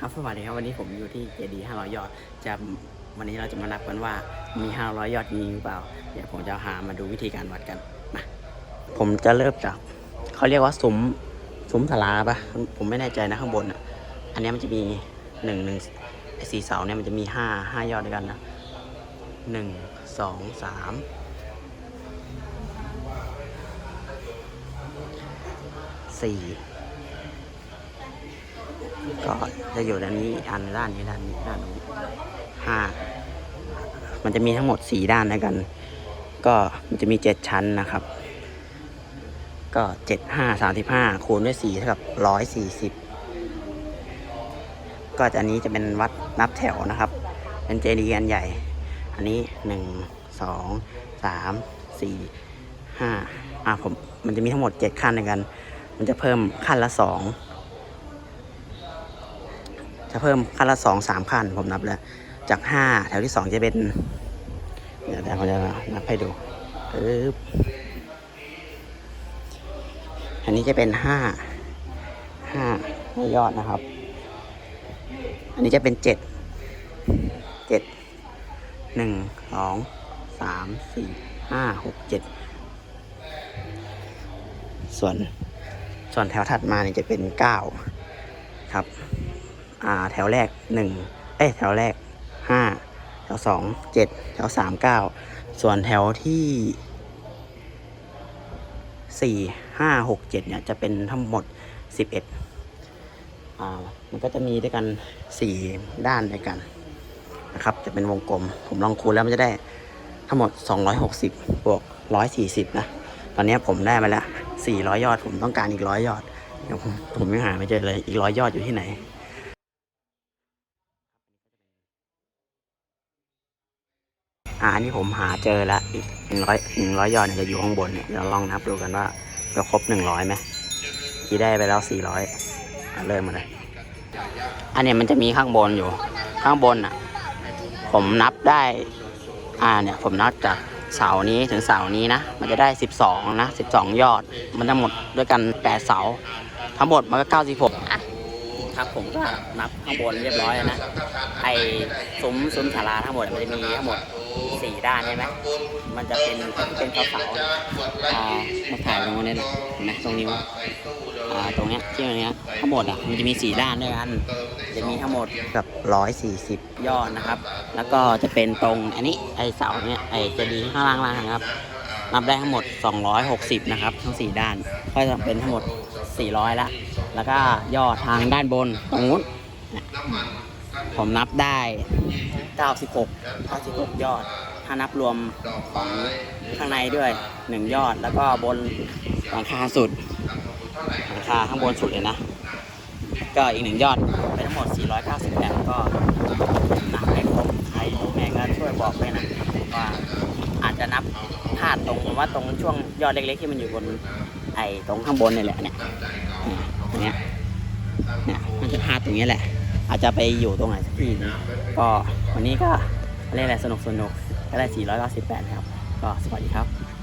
ครับสวัสดีครับวันนี้ผมอยู่ที่เจดี500ยยอดจะวันนี้เราจะมานับกันว่ามี500ยยอดจริงหรือเปล่า เดี๋ยวผมจะหามาดูวิธีการวัดกันมาผมจะเริ่มจากเขาเรียกว่าซุ้มซุ้มสลาปะผมไม่แน่ใจนะข้างบนอะอันนี้มันจะมีหนึ่งหนึ่งสี่เสาเนี่ยมันจะมีห้าห้ายอดด้วยกันนะหนึ่งสองสามสี่ ก็จะอยู่ด้านนี้อันด้านนี้ด้านนี้ด้านนู้นห้ามันจะมีทั้งหมดสี่ด้านด้วยกัน ก็มันจะมีเจ็ดชั้นนะครับ ก็เจ็ดห้าสามสิบห้าคูณด้วยสี่เท่ากับร้อยสี่สิบก็จะอันนี้จะเป็นวัดนับแถวนะครับ เป็นเจดีย์อันใหญ่ อันนี้หนึ่งสองสามสี่ห้าอะผมมันจะมีทั้งหมดเจ็ดขั้นด้วยกัน มันจะเพิ่มขั้นละสอง จะเพิ่มขั้นละสองสามขั้นผมนับแล้ว จากห้าแถวที่สองจะเป็น เดี๋ยวเดี๋ยวผมจะนับให้ดูปึ๊บอันนี้จะเป็นห้าห้ายอดนะครับ อันนี้จะเป็นเจ็ดเจ็ดหนึ่งสองสามสี่ห้าหกเจ็ดส่วนส่วนแถวถัดมาเนี่ยจะเป็นเก้าครับ แถวแรกหนึ่งเอ้ยแถวแรกห้าแถวสองเจ็ดแถวสามเก้าส่วนแถวที่สี่ห้าหกเจ็ดเนี่ยจะเป็นทั้งหมดสิบเอ็ดอ่ามันก็จะมีด้วยกันสี่ด้านด้วยกันนะครับ จะเป็นวงกลม ผมลองคูณแล้วมันจะได้ทั้งหมด 260 บวก 140 นะ ตอนนี้ผมได้มาแล้ว 400 ยอด ผมต้องการอีกร้อยยอด เดี๋ยวผมผมยังหาไม่เจอเลย อีกร้อยยอดอยู่ที่ไหน อ่าอันนี้ผมหาเจอแล้วอีกหนึ่งร้อยหนึ่งร้อยยอดเนี่ยจะอยู่ข้างบนเนี่ยเดี๋ยวลองนับดูกันว่าจะครบหนึ่งร้อยไหมที่ได้ไปแล้วสี่ร้อยเริ่มมาเลยอันเนี้ยมันจะมีข้างบนอยู่ ข้างบนอะ ผมนับได้ อ่าเนี่ยผมนับจากเสานี้ถึงเสานี้นะ มันจะได้สิบสองนะสิบสองยอด มันทั้งหมดด้วยกันแปดเสา ทั้งหมดมันก็เก้าสิบหกอะครับผมก็นับข้างบนเรียบร้อยนะ ไอ้ซุ้มซุ้มศาลาทั้งหมดมันจะมีทั้งหมด สี่ด้านใช่ไหมมันจะเป็นเป็นเสาเสาๆอ่ามาถ่ายตรงนี้นะเห็นไหมตรงนี้วะอ่าตรงเนี้ยที่ตรงเนี้ยทั้งหมดอะมันจะมีสี่ด้านด้วยกัน จะมีทั้งหมดกับร้อยสี่สิบยอดนะครับ แล้วก็จะเป็นตรงอันนี้ไอเสาเนี้ยไอเจะดีย์ข้างล่างล่างนะครับนับได้ทั้งหมด 260 นะครับ ทั้ง 4 ด้าน ก็จะเป็นทั้งหมด 400 ละ แล้วก็ยอดทางด้านบนตรงนู้นนะ ผมนับได้ 96 96 ยอด ถ้านับรวมของข้างในด้วย 1 ยอด แล้วก็บนหลังคาสุดหลังคาข้างบนสุดเลยนะ ก็อีกหนึ่งยอดเป็นทั้งหมด 498 ก็นับให้ครบใครรู้แม่งก็ช่วยบอกด้วยนะว่าอาจจะนับพลาดตรงว่าตรงช่วงยอดเล็กๆที่มันอยู่บนไอ้ตรงข้างบนนี่แหละเนี่ยเนี่ยเนี่ยมันจะพลาดตรงนี้แหละ อาจจะไปอยู่ตรงไหนสักที่นึงก็วันนี้ก็เล่นอะไรสนุกสนุกก็ได้ 498 ครับ ก็สวัสดีครับ